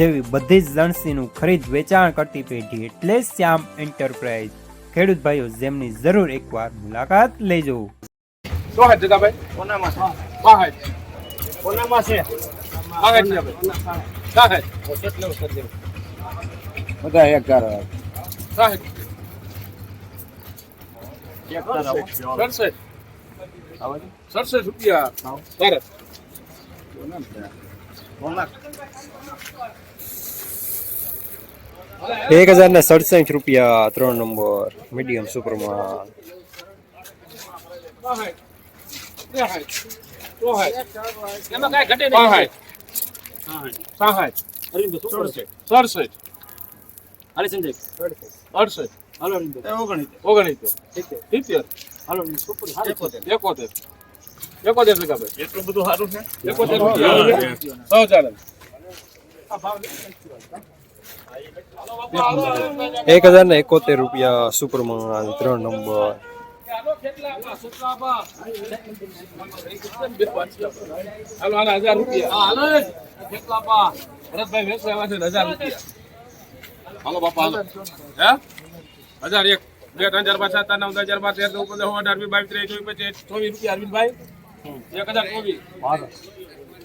જેવી બધી જ લણસીનું ખરીદ વેચાણ કરતી પેઢી એટલે શ્યામ એન્ટરપ્રાઇઝ. ખેડૂત ભાઈઓ જેમની જરૂર એકવાર મુલાકાત લેજો. શું હાથ જગાભાઈ કોનામાં છે. કોનામાં બધા સડસઠ રૂપિયા. ભારત એક હજાર ને સડસઠ રૂપિયા ત્રણ નંબર મીડિયમ સુપરમાં સા હાથ બે હાથ સો હાથ એમાં કાંઈ ઘટે નહીં હાથ સા હાથ અરવિંદ સુપર છે. સડસઠ હાલે સંજય અડસઠ હાલો અરવિંદ ઓગણીસ સિત્તેર એટલું બધું સારું છે સૌ ચાલે એક હજાર ને એકોતેર રૂપિયા સુપરમાં ત્રણ નંબર હાલો આના હજાર રૂપિયા હાલો ભરતભાઈ વેચવા આવ્યા છે હજાર રૂપિયા હાલો બાપા હાલો હે હજાર એક બે ત્રણ હજાર સાત આઠ નવ હજાર બાર તેર ચૌદ પંદર અઢાર વીસ બાવીસ ત્રેવીસ ચોવીસ પચીસ ચોવીસ રૂપિયા અરવિંદભાઈ એક હજાર ચોવીસ.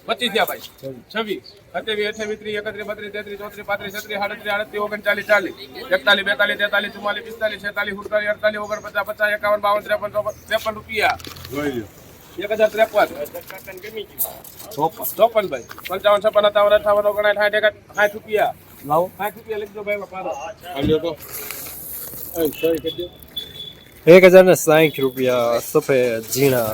પચીસ થયા ભાઈ. છવ્વીસ. સત્યાવીસ અઠાવીસ ત્રીસ એકત્રીસ બત્રીસ તેત્રીસ ચોત્રીસ પાંત્રીસ છત્રીસ સાડત્રીસ આડત્રીસ ઓગણચાલીસ ચાલીસ. એકતાલીસ બેતાલીસ તેતાલીસ ચુમ્માલીસ પિસ્તાલીસ છેતાલીસ સુડતાલીસ અડતાલીસ ઓગણપચાસ પચાસ એકાવન બાવન ત્રેપન ચોપન ત્રેપન રૂપિયા. એક હજાર ત્રેપન. ચોપન ભાઈ. પંચાવન છપ્પન સત્તાવન અઠાવન ઓગણાઠ સાઠ એકાઠ સાઠ રૂપિયા. લાવો. સાઠ રૂપિયા લખજો ભાઈ પાડો તો. ઓય, sorry, કરી દો. એક હજાર ને સાઠ રૂપિયા સફેદ ઝીણા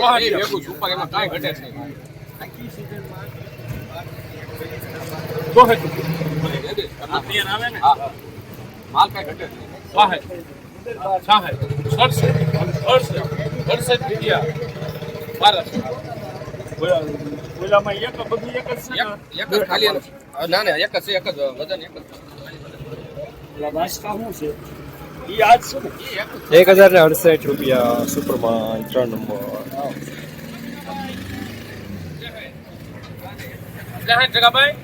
હાજી, ભેગું છું, ઉપર એમાં કાંઈ ઘટે જ નહીં. ચોસઠ રૂપિયા. હા. માલ કાંઈ ઘટે જ નહીં. સાહેબ. સાહેબ. સડસઠ. અડસઠ. અડસઠ રૂપિયા. બારસ. ઓલામાં એક બધું એક જ છે ને એક જ ખાલી એનું. ના ના એક જ છે એક જ વજન એક જ ઓલા નાસ્તા શું છે ઈ આજ છે ને એક હજાર ને અડસઠ રૂપિયા સુપરમાં ત્રણ નંબર સાઠ ટકા ભાઈ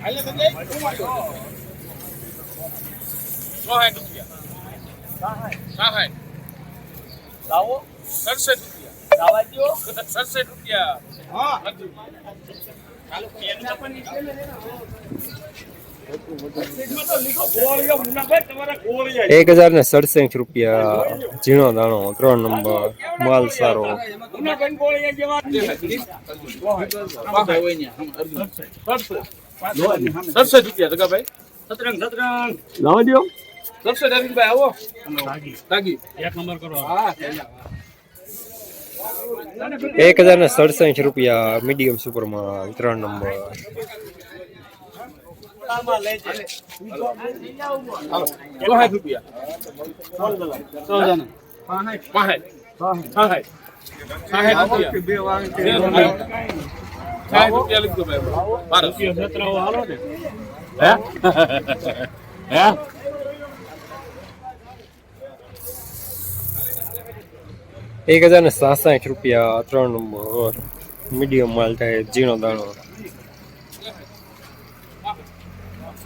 સાઠ રૂપિયા સાઠ લાવો સડસઠ રૂપિયા લાવા દ્યો સડસઠ રૂપિયા હા હજુ. ચાલો પેનના પણ એક હજાર ને સડસઠ રૂપિયા ઝીણો દાણો ત્રણ નંબર માલ સારો. સડસઠ રૂપિયા ટકા સતરંગ સતરંગ. લાવા દો સડસઠ અરવિંદભાઈ આવો. તાગી એક નંબર કરો. હા એક હજાર ને સડસઠ રૂપિયા મીડિયમ સુપરમાં ત્રણ નંબર. હાલો. રૂપિયા. બે વાંગ રૂપિયા. લીધો ભાઈ હાલો ને હે? હે? એક હજાર ને સાસઠ રૂપિયા ત્રણ નંબર. મીડિયમ માલ થાય ઝીણો દાણો સાઠ સાઠ સંજય રૂપિયા કરશે ખેડૂત હવે તો આ રૂપિયા અડસઠ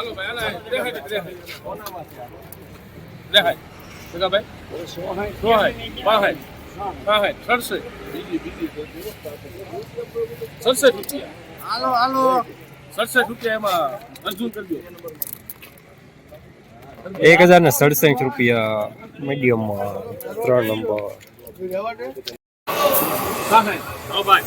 હાલો ભાઈ હાલો ત્રેસઠ ત્રેસઠ ત્રેસઠ ભેગા ભાઈ સોહાય બાસઠ બાસઠ સડસઠ સડસઠ રૂપિયા હાલો હાલો સડસઠ રૂપિયા એમાં અર્જુન કરજો એક હજાર ને સડસઠ રૂપિયા મીડિયમમાં ત્રણ નંબર બાસઠ હા ભાઈ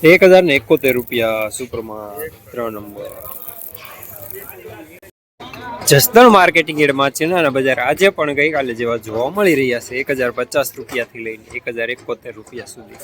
એક હજાર ને એકોતેર રૂપિયા સુપરમાં ત્રણ નંબર. જસદણ માર્કેટિંગ એડમાં ચીનાના બજાર આજે પણ ગઈકાલે જેવા જોવા મળી રહ્યા છે. એક હજાર પચાસ રૂપિયાથી લઈને એક હજાર એકોતેર રૂપિયા સુધી.